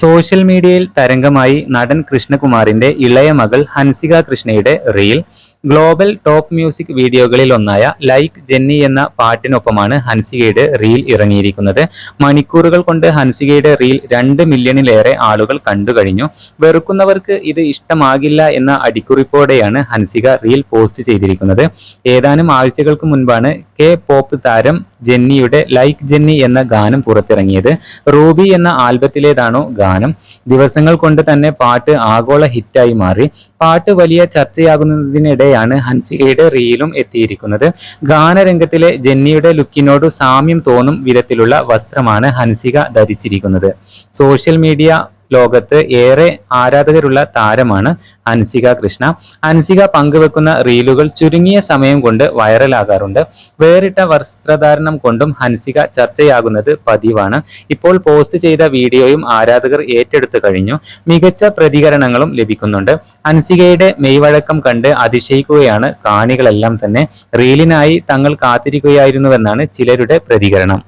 Social മീഡിയയിൽ തരംഗമായി നടൻ കൃഷ്ണകുമാറിന്റെ ഇളയ മകൾ ഹൻസിക കൃഷ്ണയുടെ റീൽ. ഗ്ലോബൽ ടോപ്പ് മ്യൂസിക് വീഡിയോകളിൽ ഒന്നായ ലൈക്ക് ജെന്നി എന്ന പാട്ടിനൊപ്പമാണ് ഹൻസികയുടെ റീൽ ഇറങ്ങിയിരിക്കുന്നത്. മണിക്കൂറുകൾ കൊണ്ട് ഹൻസികയുടെ റീൽ രണ്ട് മില്യണിലേറെ ആളുകൾ കണ്ടു കഴിഞ്ഞു. വെറുക്കുന്നവർക്ക് ഇത് ഇഷ്ടമാകില്ല എന്ന അടിക്കുറിപ്പോടെയാണ് ഹൻസിക റീൽ പോസ്റ്റ് ചെയ്തിരിക്കുന്നത്. ഏതാനും ആഴ്ചകൾക്ക് മുൻപാണ് കെ പോപ്പ് താരം ജെന്നിയുടെ ലൈക്ക് ജെന്നി എന്ന ഗാനം പുറത്തിറങ്ങിയത് റൂബി എന്ന ആൽബത്തിലേതാണോ ഗാനം. ദിവസങ്ങൾ കൊണ്ട് തന്നെ പാട്ട് ആഗോള ഹിറ്റായി മാറി. പാട്ട് വലിയ ചർച്ചയാകുന്നതിനിടെയാണ് ഹൻസികയുടെ റീലും എത്തിയിരിക്കുന്നത്. ഗാനരംഗത്തിലെ ജെന്നിയുടെ ലുക്കിനോട് സാമ്യം തോന്നും വിധത്തിലുള്ള വസ്ത്രമാണ് ഹൻസിക ധരിച്ചിരിക്കുന്നത്. സോഷ്യൽ മീഡിയ ലോകത്ത് ഏറെ ആരാധകരുള്ള താരമാണ് അൻസിക കൃഷ്ണ. അൻസിക പങ്കുവെക്കുന്ന റീലുകൾ ചുരുങ്ങിയ സമയം കൊണ്ട് വൈറലാകാറുണ്ട്. വേറിട്ട വസ്ത്രധാരണം കൊണ്ടും ഹൻസിക ചർച്ചയാകുന്നത് പതിവാണ്. ഇപ്പോൾ പോസ്റ്റ് ചെയ്ത വീഡിയോയും ആരാധകർ ഏറ്റെടുത്തു കഴിഞ്ഞു. മികച്ച പ്രതികരണങ്ങളും ലഭിക്കുന്നുണ്ട്. ഹൻസികയുടെ മെയ്വഴക്കം കണ്ട് അതിശയിക്കുകയാണ് കാണികളെല്ലാം തന്നെ. റീലിനായി തങ്ങൾ കാത്തിരിക്കുകയായിരുന്നുവെന്നാണ് ചിലരുടെ പ്രതികരണം.